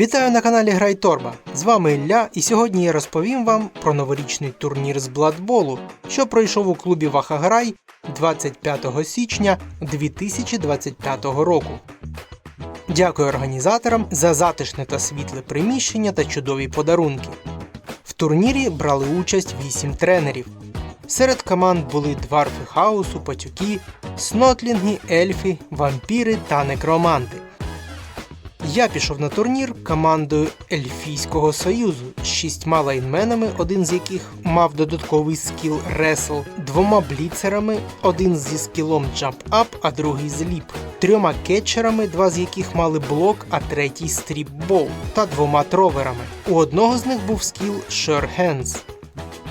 Вітаю на каналі Грай Торба. З вами Ілля, і сьогодні я розповім вам про новорічний турнір з бладболу, що пройшов у клубі Вахаграй 25 січня 2025 року. Дякую організаторам за затишне та світле приміщення та чудові подарунки. В турнірі брали участь 8 тренерів. Серед команд були дварфи хаосу, патюки, снотлінги, ельфи, вампіри та некроманти. Я пішов на турнір командою Ельфійського союзу з шістьма лайнменами, один з яких мав додатковий скіл Ресл, двома бліцерами, один зі скілом Jump Up, а другий зліп, трьома кетчерами, два з яких мали блок, а третій стріп Боу, та двома троверами. У одного з них був скіл Sure Hands.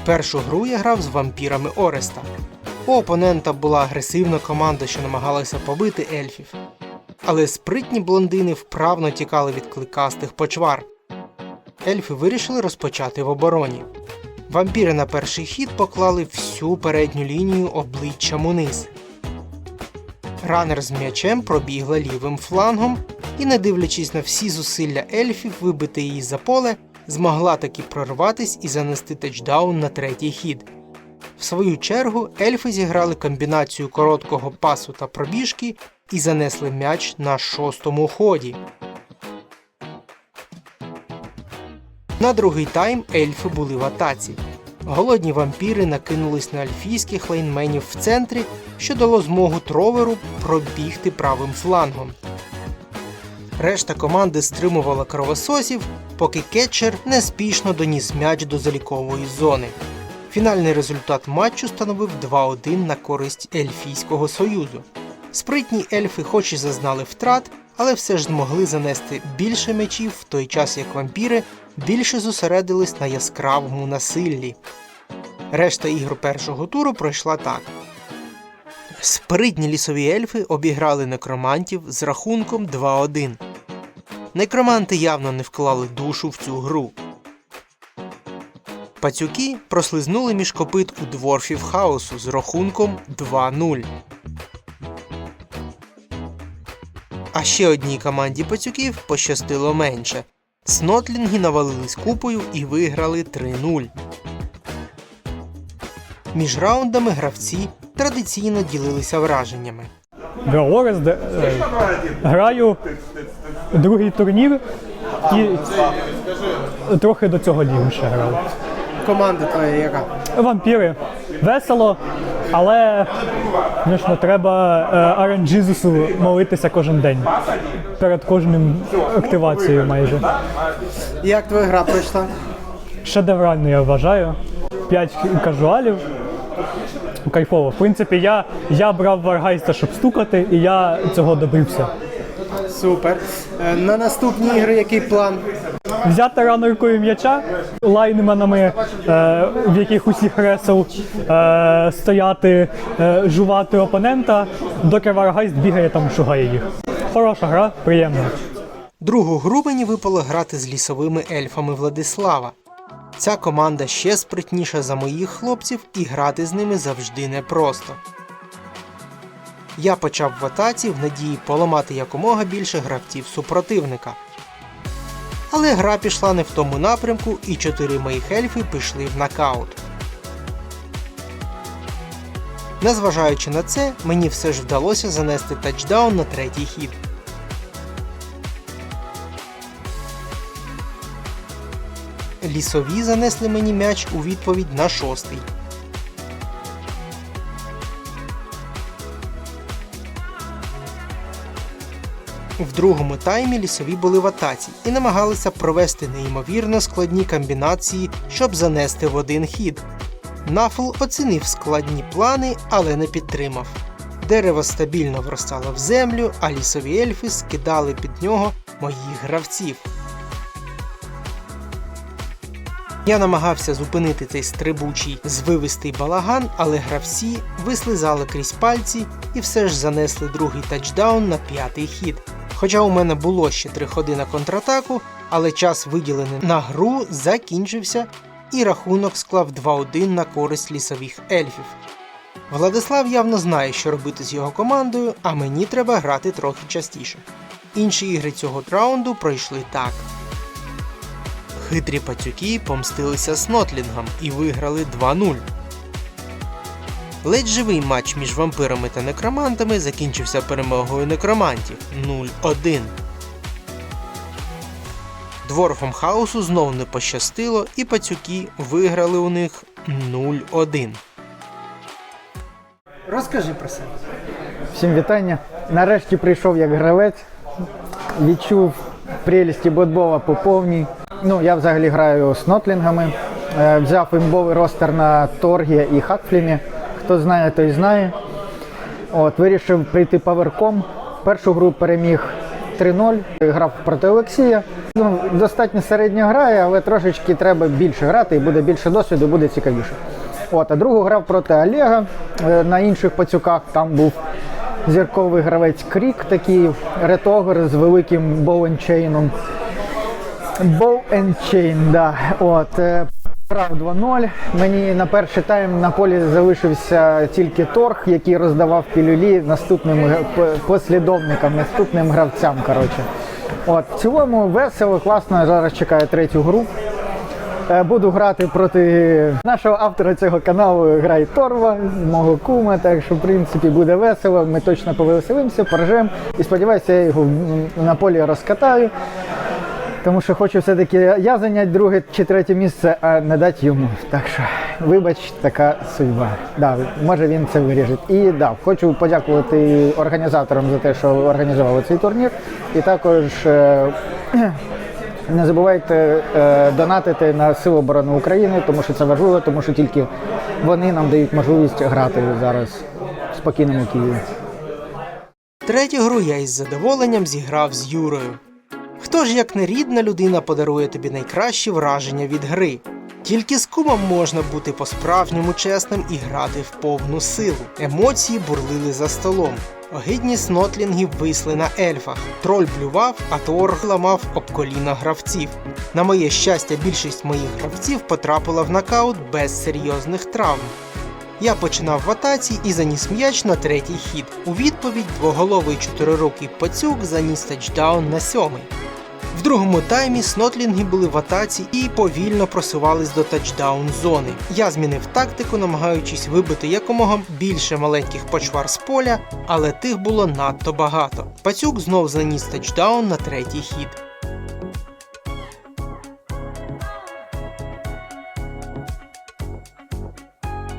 Першу гру я грав з вампірами Ореста. У опонента була агресивна команда, що намагалася побити ельфів. Але спритні блондини вправно тікали від кликастих почвар. Ельфи вирішили розпочати в обороні. Вампіри на перший хід поклали всю передню лінію обличчям униз. Ранер з м'ячем пробігла лівим флангом і, не дивлячись на всі зусилля ельфів вибити її за поле, змогла таки прорватись і занести тачдаун на третій хід. В свою чергу ельфи зіграли комбінацію короткого пасу та пробіжки і занесли м'яч на шостому ході. На другий тайм ельфи були в атаці. Голодні вампіри накинулись на ельфійських лейнменів в центрі, що дало змогу троверу пробігти правим флангом. Решта команди стримувала кровососів, поки кетчер неспішно доніс м'яч до залікової зони. Фінальний результат матчу становив 2-1 на користь Ельфійського союзу. Спритні ельфи хоч і зазнали втрат, але все ж змогли занести більше м'ячів, в той час як вампіри більше зосередились на яскравому насиллі. Решта ігор першого туру пройшла так. Спритні лісові ельфи обіграли некромантів з рахунком 2-1. Некроманти явно не вклали душу в цю гру. Пацюки прослизнули між копит у дворфів хаосу з рахунком 2-0. А ще одній команді пацюків пощастило менше. Снотлінги навалились купою і виграли 3-0. Між раундами гравці традиційно ділилися враженнями. Де е, граю другий турнір і трохи до цього лігу ще грав. Команда твоя яка? Вампіри весело, але звісно, треба е, RNG молитися кожен день. Перед кожним активацією майже. Як твоя гра пройшла? Шедеврально я вважаю. П'ять кажуалів. Кайфово. В принципі, я, я брав Варгайста, щоб стукати, і я цього добився. Супер. Е, На наступні ігри який план? Взяти ранеркою м'яча лайнменами, е, в яких усіх ресел е, стояти, е, жувати опонента, доки Варгайст бігає там шугає їх. Хороша гра, приємна. Другу гру випало грати з лісовими ельфами Владислава. Ця команда ще спритніша за моїх хлопців, і грати з ними завжди непросто. Я почав в атаці в надії поламати якомога більше гравців супротивника. Але гра пішла не в тому напрямку, і чотири моїх ельфи пішли в нокаут. Незважаючи на це, мені все ж вдалося занести тачдаун на третій хід. Лісові занесли мені м'яч у відповідь на шостий. В другому таймі лісові були в атаці і намагалися провести неймовірно складні комбінації, щоб занести в один хід. Нафл оцінив складні плани, але не підтримав. Дерево стабільно вростало в землю, а лісові ельфи скидали під нього моїх гравців. Я намагався зупинити цей стрибучий звивистий балаган, але гравці вислизали крізь пальці і все ж занесли другий тачдаун на п'ятий хід. Хоча у мене було ще три ходи на контратаку, але час виділений на гру закінчився і рахунок склав 2-1 на користь лісових ельфів. Владислав явно знає, що робити з його командою, а мені треба грати трохи частіше. Інші ігри цього раунду пройшли так. Хитрі пацюки помстилися Снотлінгам і виграли 2-0. Ледь живий матч між вампирами та некромантами закінчився перемогою некромантів 0-1. Дворфам хаосу знов не пощастило, і пацюки виграли у них 0-1. Розкажи про себе. Всім вітання. Нарешті прийшов як гравець, відчув прелісті ботбола по повній. Ну, я взагалі граю з нотлінгами. Е, Взяв імбовий ростер на Торгі і Хакфлімі. Хто знає, той знає. От, вирішив прийти паверком. Першу гру переміг 3-0. Грав проти Олексія. Ну, достатньо середньо грає, але трошечки треба більше грати і буде більше досвіду, буде цікавіше. От, а другу грав проти Олега е, на інших пацюках. Там був зірковий гравець Крік, такий ретогер з великим боуенчейном. Bow and Chain, да. От, е, Грав 2-0. Мені на перший тайм на полі залишився тільки торг, який роздавав пілюлі наступним послідовникам, наступним гравцям. Коротше. От, в цілому весело, класно. Зараз чекаю третю гру. Е, Буду грати проти нашого автора цього каналу Грай Торва, мого кума. Так що, в принципі, буде весело. Ми точно повеселимося, поржем. І сподіваюся, я його на полі розкатаю. Тому що хочу все-таки я зайняти друге чи третє місце, а не дати йому. Так що, вибач, така судьба. Да, може він це вирішить. І да, хочу подякувати організаторам за те, що організували цей турнір. І також е, не забувайте е, донатити на Сили оборони України, тому що це важливо, тому що тільки вони нам дають можливість грати зараз в спокійному Києві. Третю гру я із задоволенням зіграв з Юрою. Хто ж як не рідна людина подарує тобі найкращі враження від гри? Тільки з кумом можна бути по-справжньому чесним і грати в повну силу. Емоції бурлили за столом. Огидні снотлінги висли на ельфах. Троль блював, а Торг ламав об коліна гравців. На моє щастя, більшість моїх гравців потрапила в нокаут без серйозних травм. Я починав в атаці і заніс м'яч на третій хід. У відповідь двоголовий чотирирукий пацюк заніс тачдаун на сьомий. В другому таймі снотлінги були в атаці і повільно просувались до тачдаун зони. Я змінив тактику, намагаючись вибити якомога більше маленьких почвар з поля, але тих було надто багато. Пацюк знов заніс тачдаун на третій хід.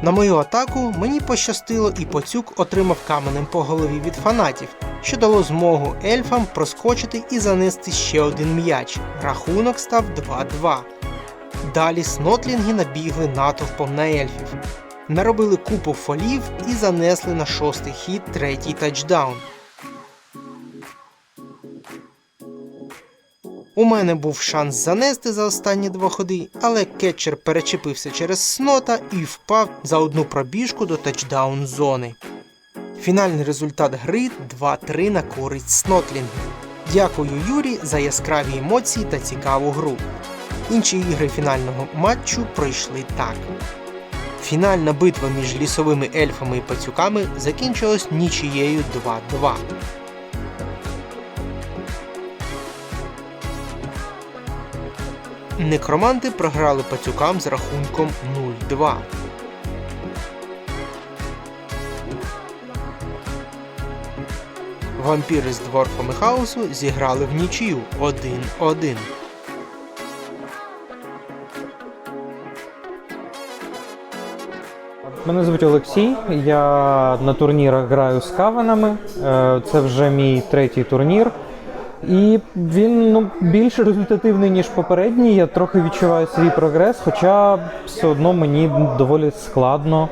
На мою атаку мені пощастило і Поцюк отримав каменем по голові від фанатів, що дало змогу ельфам проскочити і занести ще один м'яч. Рахунок став 2-2. Далі снотлінги набігли натовпом на ельфів. Наробили купу фолів і занесли на шостий хід третій тачдаун. У мене був шанс занести за останні два ходи, але кетчер перечепився через снота і впав за одну пробіжку до тачдаун зони. Фінальний результат гри 2-3 на користь снотлінгів. Дякую Юрі за яскраві емоції та цікаву гру. Інші ігри фінального матчу пройшли так. Фінальна битва між лісовими ельфами і пацюками закінчилась нічією 2-2. Некроманти програли пацюкам з рахунком 0-2. Вампіри з дворфами хаосу зіграли в нічию 1-1. Мене звуть Олексій. Я на турнірах граю з каванами. Е, Це вже мій третій турнір. І він ну, більш результативний, ніж попередній. Я трохи відчуваю свій прогрес, хоча все одно мені доволі складно.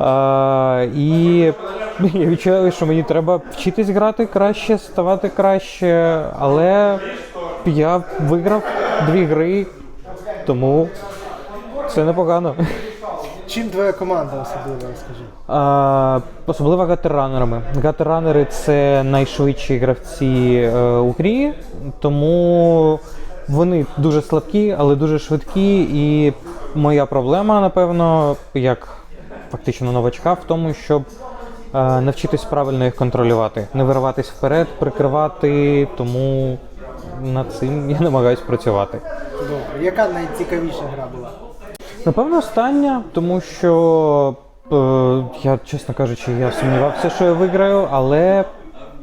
Е, І я відчуваю, що мені треба вчитись грати краще, ставати краще. Але я виграв дві гри, тому це непогано. Чим твоя команда особливо розкажи? А, особливо гатеранерами. Гатеранери це найшвидші гравці е, у грі, тому вони дуже слабкі, але дуже швидкі. І моя проблема, напевно, як фактично новачка, в тому, щоб навчитись правильно їх контролювати, не вириватись вперед, прикривати. Тому над цим я намагаюсь працювати. Добре. Яка найцікавіша гра була? Напевно, остання, тому що е, я, чесно кажучи, я сумнівався, що я виграю, але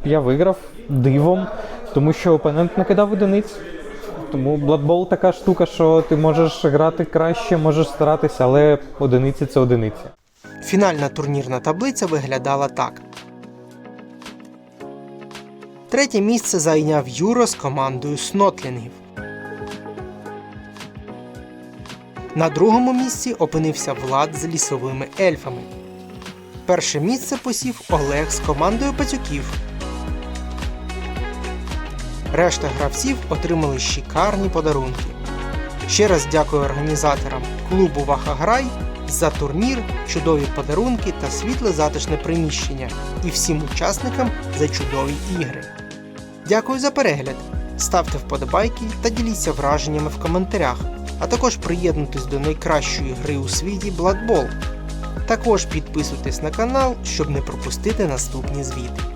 я виграв дивом, тому що опонент накидав одиниць. Тому Blood Bowl така штука, що ти можеш грати краще, можеш старатися, але одиниці це одиниці. Фінальна турнірна таблиця виглядала так. Третє місце зайняв Юро з командою Снотлінгів. На другому місці опинився Влад з лісовими ельфами. Перше місце посів Олег з командою пацюків. Решта гравців отримали шикарні подарунки. Ще раз дякую організаторам клубу Вахаграй за турнір, чудові подарунки та світле затишне приміщення і всім учасникам за чудові ігри. Дякую за перегляд. Ставте вподобайки та діліться враженнями в коментарях, а також приєднуйтесь до найкращої гри у світі Blood. Також підписуйтесь на канал, щоб не пропустити наступні звіти.